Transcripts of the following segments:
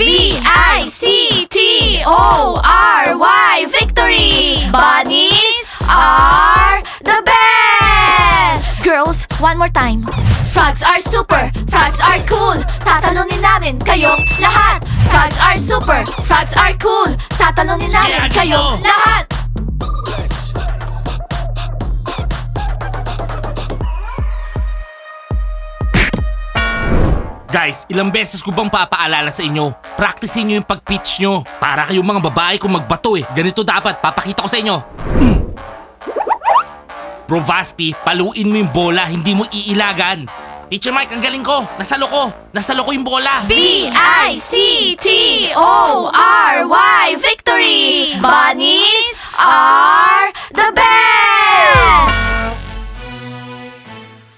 V-I-C-T-O-R-Y Victory! Bunnies are the best! Girls, one more time. Frogs are super, frogs are cool. Tatalunin namin kayong lahat. Frogs are super, frogs are cool. Tatalunin namin kayong lahat. Guys, ilang beses ko bang papaalala sa inyo? Practicein nyo yung pag-pitch nyo. Para kayong mga babae kung magbato eh. Ganito dapat, papakita ko sa inyo. Mm. Bro Vasti, paluin mo yung bola, hindi mo iilagan. Teacher Mike, ang galing ko. Nasalo ko. Nasalo ko yung bola. V-I-C-T-O-R-Y Victory! Bunnies are the best!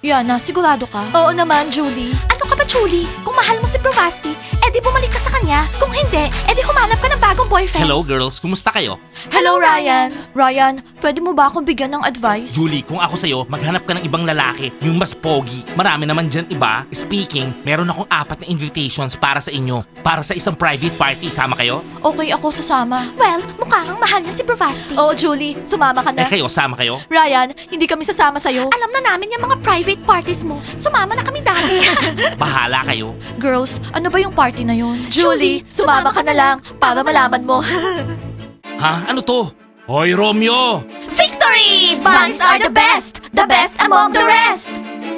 Yana, sigurado ka? Oo naman, Julie. Ano ka ba, Julie? Kung mahal mo si Provasti, edi bumalik ka sa kanya. Kung hindi, edi humanap ka ng bagong boyfriend. Hello girls, kumusta kayo? Hello, Ryan. Ryan, pwede mo ba akong bigyan ng advice? Julie, kung ako sa'yo, maghanap ka ng ibang lalaki, yung mas pogi. Marami naman dyan iba. Speaking, meron akong apat na invitations para sa inyo. Para sa isang private party, sama kayo? Okay ako sasama. Well, mukha kang mahal niya si Provasti. Oo, Julie. Sumama ka Eh kayo, sama kayo? Ryan, hindi kami sasama sa'yo. Alam na namin yung mga private parties mo. Sumama na kami dati. Bahala kayo. Girls, ano ba yung party na yun? Julie, sumama ka na lang para malaman mo. Ha? Ano to? Hoy, Romeo! Victory! Bunnies are the best! The best among the rest!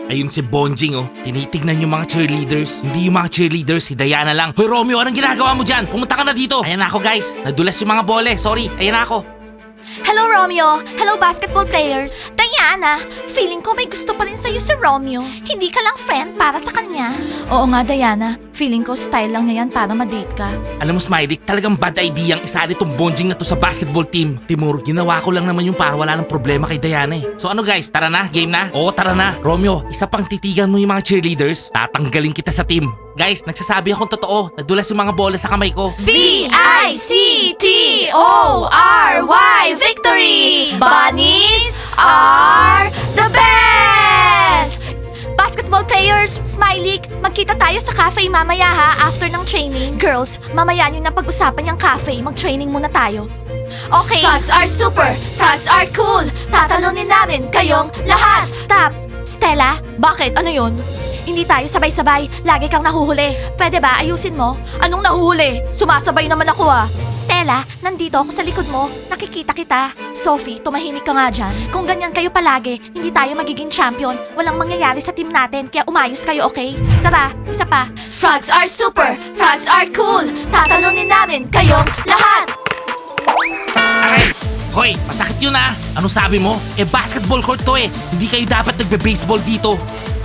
Ayun si Bonjing oh. Tinitignan yung mga cheerleaders. Hindi yung mga cheerleaders, si Diana lang. Hoy Romeo, anong ginagawa mo dyan? Pumunta ka na dito. Ayan na ako guys. Nadulas yung mga bole. Sorry. Ayan na ako. Hello, Romeo. Hello, basketball players. Diana, feeling ko may gusto pa rin sa'yo si Romeo. Hindi ka lang friend para sa kanya. Oo nga, Diana. Feeling ko style lang niya yan para ma-date ka. Alam mo Smiley, talagang bad idea ang isali tong Bonjing na to sa basketball team. Timur, ginawa ko lang naman yung para wala ng problema kay Diana eh. So ano guys, tara na? Game na? Oo, tara na. Romeo, isa pang titigan mo yung mga cheerleaders. Tatanggalin kita sa team. Guys, nagsasabi akong totoo. Nadulas yung mga bola sa kamay ko. V-I-C-T-O-R-Y Victory! Bunnies are the best! Basketball players, Smiley, magkita tayo sa cafe mamaya ha after ng training. Girls, mamaya nyo na pag-usapan yung cafe. Mag-training muna tayo. Okay. Frogs are super! Frogs are cool! Tatalunin namin kayong lahat! Stop! Stella, bakit? Ano yun? Hindi tayo sabay-sabay. Lagi kang nahuhuli. Pwede ba ayusin mo? Anong nahuhuli? Sumasabay naman ako ah. Stella, nandito ako sa likod mo. Nakikita kita. Sophie, tumahimik ka nga dyan. Kung ganyan kayo palagi, hindi tayo magiging champion. Walang mangyayari sa team natin, kaya umayos kayo, okay? Tara, isa pa. Frogs are super! Frogs are cool! Tatalunin namin kayong lahat! Aray! Hoy, masakit yun ah! Ano sabi mo? Eh basketball court to eh! Hindi kayo dapat nagbe-baseball dito!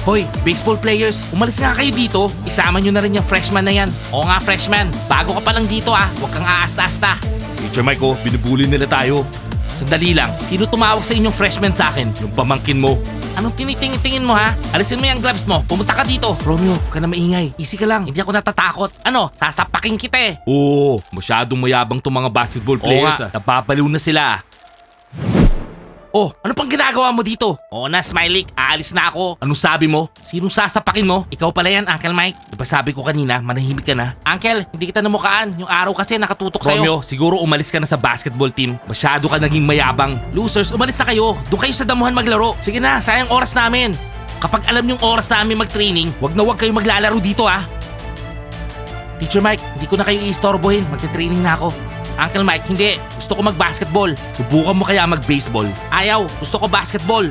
Hoy, baseball players, umalis nga kayo dito. Isama nyo na rin yung freshman na yan. Oo nga, freshman. Bago ka pa lang dito ah. Huwag kang aasta-asta. Teacher Mike, oh, binubuli nila tayo. Sandali lang, sino tumawag sa inyong freshman sa akin? Yung pamangkin mo. Anong tinitingin-tingin mo ha? Alisin mo yung gloves mo. Pumunta ka dito. Romeo, ka na maingay. Easy ka lang. Hindi ako natatakot. Ano? Sasapakin kita eh. Oo, masyadong mayabang tong mga basketball players, ah. Napapaliw na sila. Oh, ano pang ginagawa mo dito? Oo na, Smiley. Aalis na ako. Anong sabi mo? Sinong sasapakin mo? Ikaw pala yan, Uncle Mike. Diba sabi ko kanina, manahimik ka na? Uncle, hindi kita namukaan. Yung araw kasi nakatutok sa'yo. Romeo, siguro umalis ka na sa basketball team. Masyado ka naging mayabang. Losers, umalis na kayo. Doon kayo sa damuhan maglaro. Sige na, sayang oras namin. Kapag alam yung oras namin mag-training, wag na wag kayo maglalaro dito ah. Teacher Mike, hindi ko na kayo iistorbohin. Magte-training na ako. Uncle Mike, hindi. Gusto ko mag-basketball. Subukan mo kaya mag-baseball. Ayaw, gusto ko basketball.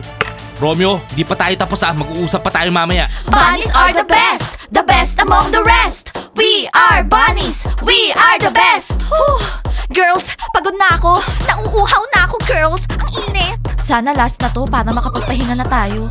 Romeo, hindi pa tayo tapos ah. Mag-uusap pa tayo mamaya. Bunnies are the best, the best among the rest. We are bunnies, we are the best. Whew. Girls, pagod na ako. Nauuhaw na ako, girls. Ang init. Sana last na to para makapagpahinga na tayo.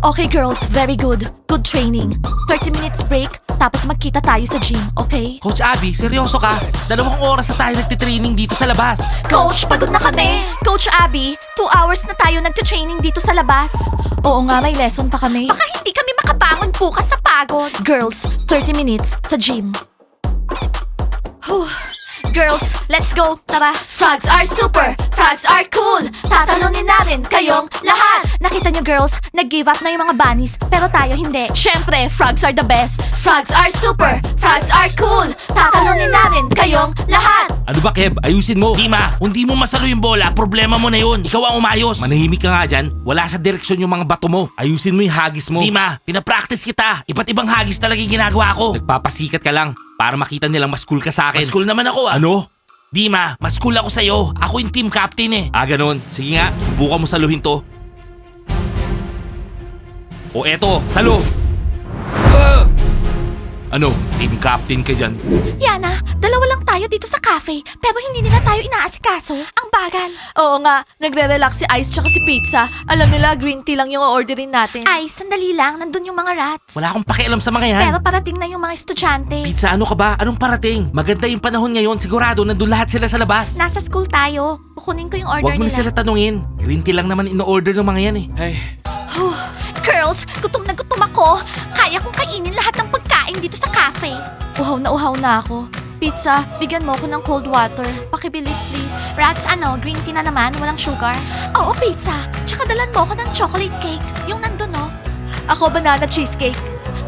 Okay, girls, very good. Good training. 30 minutes break, tapos magkita tayo sa gym, okay? Coach Abby, seryoso ka? Dalawang oras na tayo nagtitraining dito sa labas. Coach, pagod na kami. Coach Abby, two hours na tayo nagte-training dito sa labas. Oo nga, may lesson pa kami. Baka hindi kami makabangon bukas sa pagod. Girls, 30 minutes sa gym. Whew. Girls, let's go! Tara! Frogs are super! Frogs are cool! Tatalunin namin kayong lahat! Nakita niyo girls, nag-give up na yung mga bunnies, pero tayo hindi. Siyempre, frogs are the best! Frogs are super! Frogs are cool! Tatalunin Ano ba, Kev? Ayusin mo. Dima, hindi mo masalo yung bola, problema mo na yun. Ikaw ang umayos. Manahimik ka nga dyan. Wala sa direksyon yung mga bato mo. Ayusin mo yung hagis mo. Dima, pinapractice kita. Iba't ibang hagis talaga yung ginagawa ko. Nagpapasikat ka lang para makita nilang mas cool ka sa akin. Mas cool naman ako ah. Ano? Dima, mas cool ako sa'yo. Ako yung team captain eh. Ah, ganun. Sige nga, subukan mo saluhin to. O eto, salo! Ah! Ano, team captain ka dyan? Yana, dalawa lang tayo dito sa cafe, pero hindi nila tayo inaasikaso. Ang bagal. Oo nga, nagre-relax si Ice tsaka si Pizza. Alam nila, green tea lang yung orderin natin. Ice, sandali lang. Nandun yung mga rats. Wala akong pakialam sa mga yan. Pero parating na yung mga estudyante. Pizza, ano ka ba? Anong parating? Maganda yung panahon ngayon. Sigurado nandun lahat sila sa labas. Nasa school tayo. Kukunin ko yung order Huwag mo na nila. sila tanungin. Green tea lang naman in-order ng mga yan eh. Ay, Girls, gutom na gutom ako. Kaya kong kainin lahat ng pagkain dito sa cafe. Uhaw na uhaw na ako. Pizza, bigyan mo ako ng cold water. Pakibilis, please. Rats, ano, green tea na naman, walang sugar? Oo, pizza. Tsaka dalan mo ako ng chocolate cake. Yung nandun, no? Ako, banana cheesecake.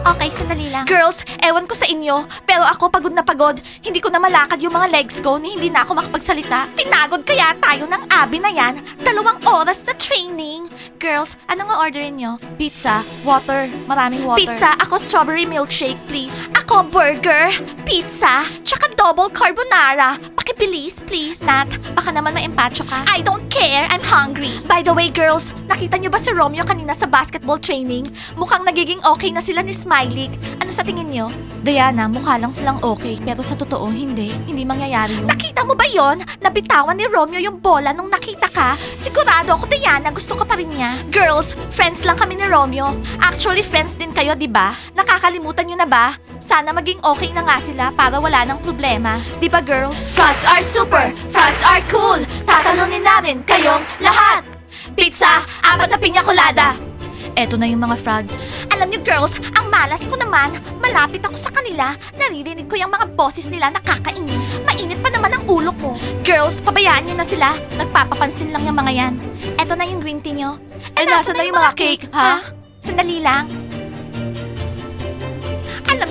Okay, sandali lang. Girls, ewan ko sa inyo, pero ako pagod na pagod. Hindi ko na malakad yung mga legs ko ni hindi na ako makapagsalita. Pinagod kaya tayo ng abi na yan. Dalawang oras na training. Girls, ano nga orderin nyo? Pizza, water, maraming water. Pizza, ako strawberry milkshake, please. Ako burger, pizza, tsaka double carbonara. Pakibilis, please. Nat, baka naman ma-empacho ka. I don't care, I'm hungry. By the way, girls, nakita nyo ba si Romeo kanina sa basketball training? Mukhang nagiging okay na sila ni Smiley. Ano sa tingin nyo? Diana, mukha lang silang okay, pero sa totoo, hindi. Hindi mangyayari yun. Nakita mo ba yon? Nabitawan ni Romeo yung bola nung nakita ka? Sigurado ako, Diana, gusto ka pa rin niya. Girls, friends lang kami ni Romeo. Actually, friends din kayo, di ba? Nakakalimutan nyo na ba? Sana maging okay na nga sila para wala ng problema. Di ba, girls? Frogs are super! Frogs are cool! Tatalunin namin kayong lahat! Pizza, apat na pinya colada! Eto na yung mga frogs. Alam niyo girls, ang malas ko naman, malapit ako sa kanila, naririnig ko yung mga boses nila nakakainis. Mainit pa naman ang ulo ko. Girls, pabayaan niyo na sila. Nagpapapansin lang yung mga yan. Eto na yung green tea niyo. Eh, nasa na yung mga cake, ha? Sandali lang.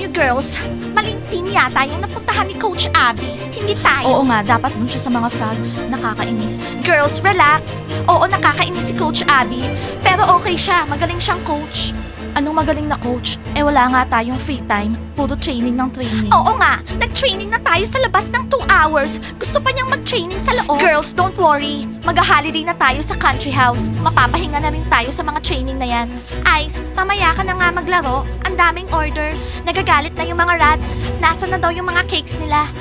Niyo girls, maling team yata yung napuntahan ni Coach Abby. Hindi tayo. Oo nga, dapat dun siya sa mga frogs. Nakakainis. Girls, relax. Oo, nakakainis si Coach Abby. Pero okay siya, magaling siyang coach. Anong magaling na coach? Eh wala nga tayong free time. Puro training ng training. Oo nga, nag-training na tayo sa labas ng 2 hours. Gusto pa niyang mag-training sa loob. Girls, don't worry. Mag-holiday na tayo sa country house. Mapapahinga na rin tayo sa mga training na yan. Ice, mamaya ka na nga maglaro. Ang daming orders. Nagagalit na yung mga rats. Nasa na daw yung mga cakes nila.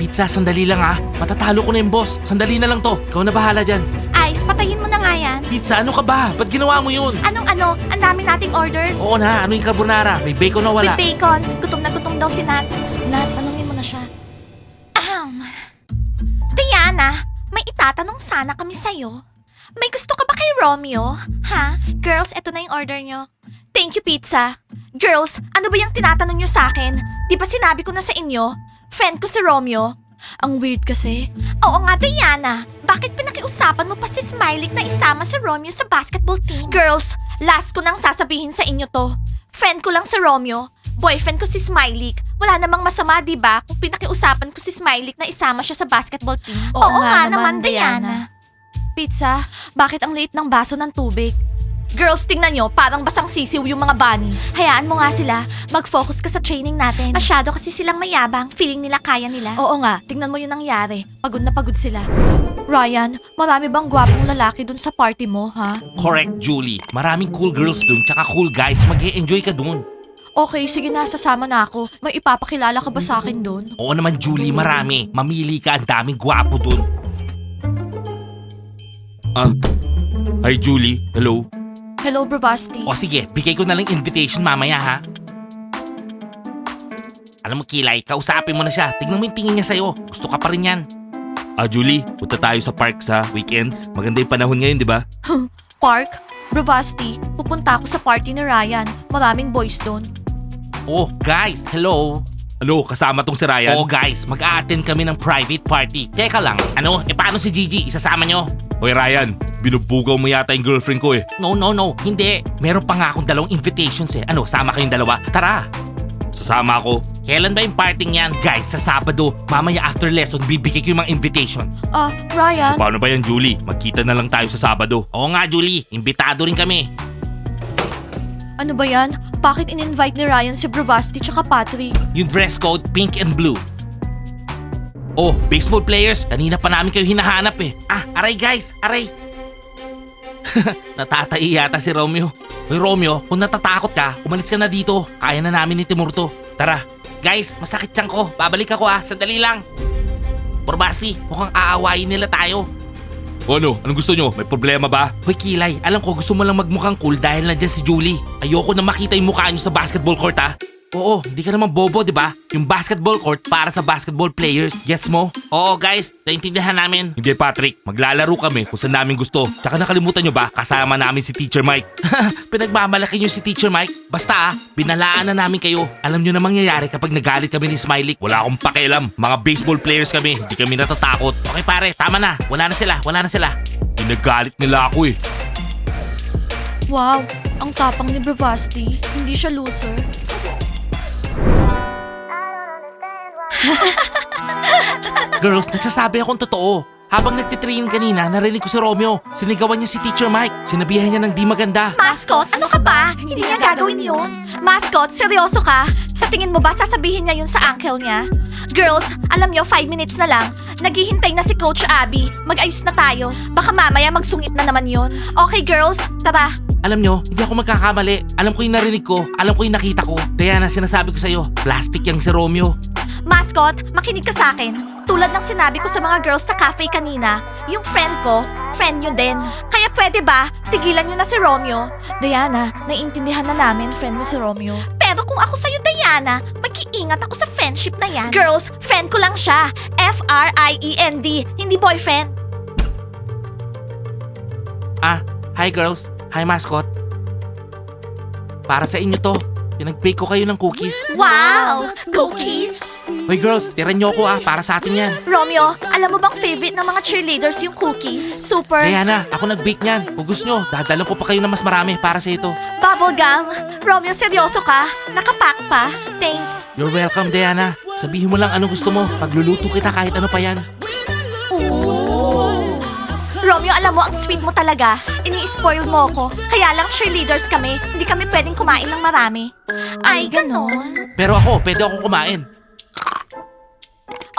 pizza, sandali lang ah. Matatalo ko na yung boss. Sandali na lang to. Ikaw na bahala dyan. Ice, patayin mo na nga yan. Pizza, ano ka ba? Ba't ginawa mo yun? Anong ano? Ang dami nating orders. Oo na, ano yung carbonara? May bacon na wala? With bacon. Gutom na gutom daw si Nat. Nat, tanungin mo na siya. Ahem. Diana, may itatanong sana kami sa'yo. May gusto ka ba kay Romeo? Ha? Girls, eto na yung order nyo. Thank you, pizza. Girls, ano ba yung tinatanong nyo sa akin? Di ba sinabi ko na sa inyo? Friend ko si Romeo. Ang weird kasi. Oo nga, Diana. Bakit pinakiusapan mo pa si Smiley na isama si Romeo sa basketball team? Girls, last ko nang sasabihin sa inyo to. Friend ko lang si Romeo. Boyfriend ko si Smiley. Wala namang masama, di ba? Kung pinakiusapan ko si Smiley na isama siya sa basketball team. Oo, nga, naman, Diana. Pizza, bakit ang liit ng baso ng tubig? Girls, tingnan nyo, parang basang sisiw yung mga bunnies. Hayaan mo nga sila. Mag-focus ka sa training natin. Masyado kasi silang mayabang. Feeling nila kaya nila. Oo nga, tingnan mo yung nangyari. Pagod na pagod sila. Ryan, marami bang gwapong lalaki dun sa party mo, ha? Correct, Julie. Maraming cool girls dun, tsaka cool guys. mag enjoy ka dun. Okay, sige na, sasama na ako. May ipapakilala ka ba sa akin dun? Oo naman, Julie, marami. Mamili ka, ang daming gwapo dun. Ah, hi Julie. Hello. Hello, Bravasti. O sige, bigay ko na lang invitation mamaya ha. Alam mo, Kilay, kausapin mo na siya. Tignan mo yung tingin niya sa'yo. Gusto ka pa rin yan. Ah, Julie, punta tayo sa park sa weekends. Maganda yung panahon ngayon, di ba? Park? Bravasti, pupunta ako sa party ni Ryan. Maraming boys doon. Oh, guys, hello. Ano, kasama tong si Ryan? Oo, guys, mag-a-attend kami ng private party. Teka lang, ano, e paano si Gigi? Isasama nyo? Hoy Ryan, binubugaw mo yata yung girlfriend ko eh. No, no, no, hindi. Meron pa nga akong dalawang invitations eh. Ano, sama kayong dalawa? Tara. Sasama ako. Kailan ba yung parting yan? Guys, sa Sabado, mamaya after lesson, bibigay ko yung mga invitation. Ah, Ryan? Paano ba yan, Julie? Magkita na lang tayo sa Sabado. Oo nga, Julie. Imbitado rin kami. Ano ba yan? Bakit in-invite ni Ryan si Bravasti tsaka Patrick? Yung dress code, pink and blue. Oh, baseball players, kanina pa namin kayo hinahanap eh. Ah, aray guys, aray. Natatai yata si Romeo. Hoy Romeo, kung natatakot ka, umalis ka na dito. Kaya na namin ni Timur to. Tara. Guys, masakit siyang ko. Babalik ako ah, sandali lang. Borbasti, mukhang aawayin nila tayo. O ano? Anong gusto nyo? May problema ba? Hoy Kilay, alam ko gusto mo lang magmukhang cool dahil nandiyan si Julie. Ayoko na makita yung mukha nyo sa basketball court ha. Oo, hindi ka naman bobo, di ba? Yung basketball court para sa basketball players. Gets mo? Oo, guys. Naintindihan namin. Hindi, Patrick. Maglalaro kami kung saan namin gusto. Tsaka nakalimutan nyo ba? Kasama namin si Teacher Mike. Pinagmamalaki nyo si Teacher Mike. Basta ah, binalaan na namin kayo. Alam nyo na mangyayari kapag nagalit kami ni Smiley. Wala akong pakialam. Mga baseball players kami. Hindi kami natatakot. Okay pare, tama na. Wala na sila. Wala na sila. Pinagalit nila ako eh. Wow, ang tapang ni Bravasti. Hindi siya loser. Girls, nagsasabi akong totoo. Habang nagtitrain kanina, narinig ko si Romeo. Sinigawan niya si Teacher Mike. Sinabihan niya ng di maganda. Mascot, ano ka ba? Hindi niya gagawin yun. Mascot, seryoso ka? Sa tingin mo ba sasabihin niya yun sa uncle niya? Girls, alam niyo, 5 minutes na lang. Naghihintay na si Coach Abby. Mag-ayos na tayo. Baka mamaya magsungit na naman yun. Okay, girls, tara. Alam nyo, hindi ako magkakamali. Alam ko yung narinig ko. Alam ko yung nakita ko. Diana, sinasabi ko sa'yo, plastic yang si Romeo. Mascot, makinig ka sa akin. Tulad ng sinabi ko sa mga girls sa cafe kanina, yung friend ko, friend nyo din. Kaya pwede ba, tigilan nyo na si Romeo? Diana, naiintindihan na namin friend mo si Romeo. Pero kung ako sa'yo, Diana, mag-iingat ako sa friendship na yan. Girls, friend ko lang siya. F-R-I-E-N-D, hindi boyfriend. Ah, hi girls. Hi mascot. Para sa inyo to. Pinag-bake ko kayo ng cookies. Wow! Cookies? Hoy girls, tiran nyo ako ah. Para sa atin yan. Romeo, alam mo bang favorite ng mga cheerleaders yung cookies? Super. Diana, ako nag-bake niyan. Kung gusto nyo, dadalan ko pa kayo na mas marami para sa ito. Bubblegum. Romeo, seryoso ka? Nakapack pa? Thanks. You're welcome, Diana. Sabihin mo lang anong gusto mo. Pagluluto kita kahit ano pa yan. Ooh. Romeo, alam mo, ang sweet mo talaga. Ini-spoil mo ko. Kaya lang cheerleaders kami, hindi kami pwedeng kumain ng marami. Ay, ganon. Pero ako, pwede ako kumain.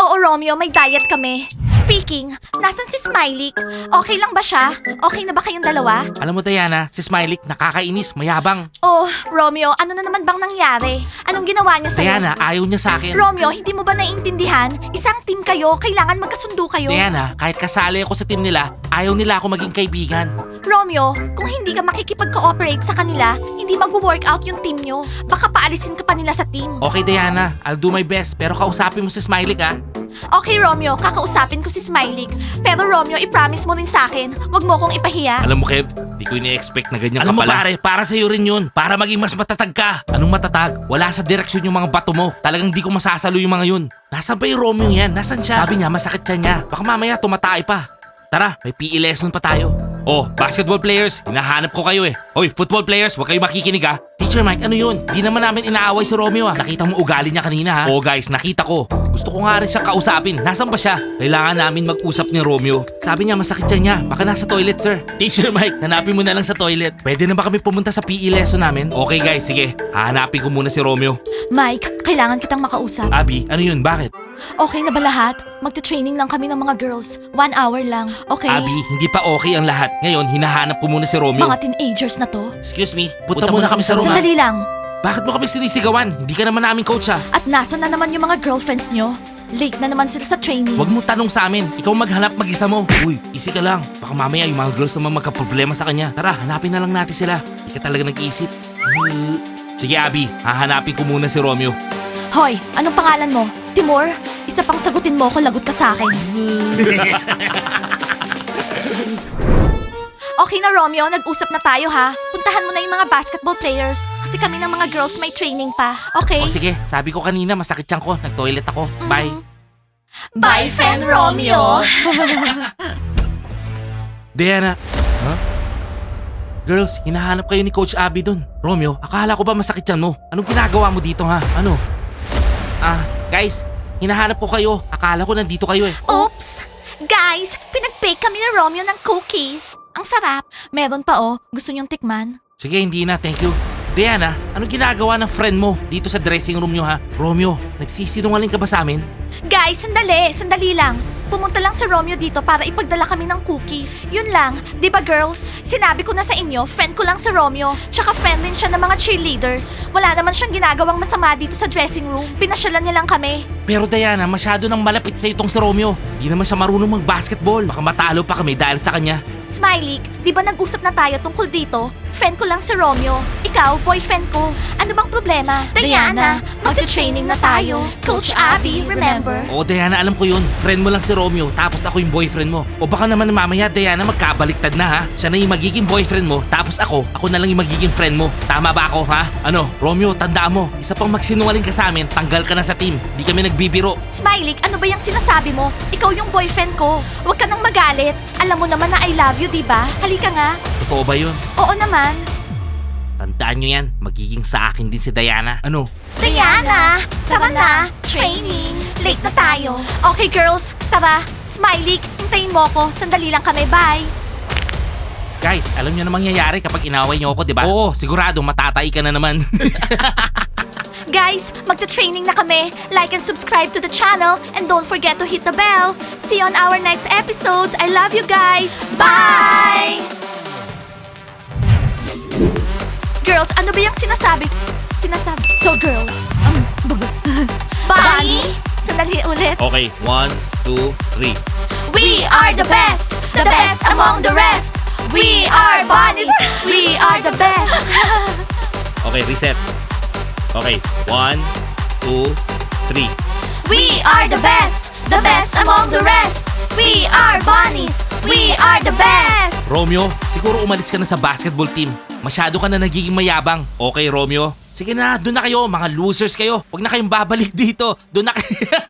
Oo, Romeo, may diet kami. Speaking, nasan si Smiley? Okay lang ba siya? Okay na ba kayong dalawa? Alam mo, Diana, si Smiley, nakakainis, mayabang. Oh, Romeo, ano na naman bang nangyari? Anong ginawa niya sa'yo? Diana, ayaw niya sa akin. Romeo, hindi mo ba naiintindihan? Isang team kayo, kailangan magkasundo kayo. Diana, kahit kasali ako sa team nila, ayaw nila ako maging kaibigan. Romeo, kung hindi ka makikipag-cooperate sa kanila, hindi mag-workout yung team nyo. Baka paalisin ka pa nila sa team. Okay, Diana, I'll do my best, pero kausapin mo si Smiley ka. Okay, Romeo, kakausapin ko si Smiley. Pero Romeo, i-promise mo rin sa akin, wag mo kong ipahiya. Alam mo, Kev, di ko ini-expect na ganyan Alam ka pala. Alam mo, pare, para sa'yo rin yun. Para maging mas matatag ka. Anong matatag? Wala sa direksyon yung mga bato mo. Talagang di ko masasalo yung mga yun. Nasaan ba yung Romeo yan? Nasaan siya? Sabi niya, masakit siya niya. Baka mamaya tumatay pa. Tara, may PE lesson pa tayo. Oh, basketball players, hinahanap ko kayo eh. Oy, football players, huwag kayo makikinig ha. Teacher Mike, ano yun? Di naman namin inaaway si Romeo ah. Nakita mo ugali niya kanina ha. Oh guys, nakita ko. Gusto ko nga rin siya kausapin. Nasaan ba siya? Kailangan namin mag-usap ni Romeo. Sabi niya masakit siya niya. Baka nasa toilet sir. Teacher Mike, hanapin mo na lang sa toilet. Pwede na ba kami pumunta sa PE lesson namin? Okay guys, sige. Hahanapin ko muna si Romeo. Mike, kailangan kitang makausap. Abi, ano yun? Bakit? Okay na ba lahat? Magte-training lang kami ng mga girls. One hour lang, okay? Abi, hindi pa okay ang lahat. Ngayon, hinahanap ko muna si Romeo. Mga teenagers na to. Excuse me, punta, muna kami sa room ha? Sandali lang. Bakit mo kami sinisigawan? Hindi ka naman namin coach ah. At nasa na naman yung mga girlfriends nyo? Late na naman sila sa training. Huwag mo tanong sa amin. Ikaw maghanap mag-isa mo. Uy, easy ka lang. Baka mamaya yung mga girls naman magka-problema sa kanya. Tara, hanapin na lang natin sila. Hindi ka talaga nag-iisip. Sige, Abby. Hahanapin ko muna si Romeo. Hoy, anong pangalan mo? Timur? Isa pang sagutin mo ako, lagot ka sa akin. okay na Romeo, nag-usap na tayo ha. Puntahan mo na yung mga basketball players kasi kami ng mga girls may training pa. Okay? O sige, sabi ko kanina masakit siyang ko. Nag-toilet ako. Bye. Bye, friend Romeo! Diana. Huh? Girls, hinahanap kayo ni Coach Abby dun. Romeo, akala ko ba masakit yan mo? Anong ginagawa mo dito ha? Ano? Ah, guys, hinahanap ko kayo. Akala ko nandito kayo eh. Oops! Guys, pinag-bake kami ni Romeo ng cookies. Ang sarap. Meron pa oh. Gusto niyong tikman? Sige, hindi na. Thank you. Diana, ano ginagawa ng friend mo dito sa dressing room nyo ha? Romeo, nagsisinungaling ka ba sa amin? Guys, sandali, sandali lang. Pumunta lang si Romeo dito para ipagdala kami ng cookies. Yun lang, di ba girls? Sinabi ko na sa inyo, friend ko lang si Romeo. Tsaka friend din siya ng mga cheerleaders. Wala naman siyang ginagawang masama dito sa dressing room. Pinasyalan niya lang kami. Pero Diana, masyado nang malapit sa itong si Romeo. Di naman siya marunong mag-basketball. Baka matalo pa kami dahil sa kanya. Smiley, di ba nag-usap na tayo tungkol dito? Friend ko lang si Romeo. Ikaw, boyfriend ko. Ano bang problema? Diana, magta-training na tayo. Coach Abby, remember? Oo, Diana, alam ko yun. Friend mo lang si Romeo, tapos ako yung boyfriend mo. O baka naman mamaya, Diana, magkabaliktad na ha? Siya na yung magiging boyfriend mo, tapos ako, ako na lang yung magiging friend mo. Tama ba ako, ha? Ano, Romeo, tandaan mo, isa pang magsinungaling ka sa amin, tanggal ka na sa team. Di kami nagbibiro. Smiley, ano ba yung sinasabi mo? Ikaw yung boyfriend ko. Huwag ka nang magalit. Alam mo naman na I love you, di ba? Halika nga. Totoo ba yun? Oo naman. Tandaan nyo yan, magiging sa akin din si Diana. Ano? Diana, tara na. Training. Late na tayo. Okay, girls. Tara. Smiley, hintayin mo ako. Sandali lang kami. Bye. Guys, alam nyo na mangyayari kapag inaway nyo ako, di ba? Oo, sigurado matatay ka na naman. Guys, magta-training na kami. Like and subscribe to the channel and don't forget to hit the bell. See you on our next episodes. I love you guys. Bye! Girls, ano ba yung sinasabi? Sinasabi. So girls, um, Bunny! Sandali ulit. okay, one, two, three. We are the best, the best among the rest. We are bunnies. We are the best. Okay, reset. Okay, one, two, three. We are the best, the best among the rest. We are bunnies. We are the best. Romeo, siguro umalis ka na sa basketball team. Masyado ka na nagiging mayabang. Okay, Romeo? Sige na, doon na kayo. Mga losers kayo. Huwag na kayong babalik dito. Doon na kayo.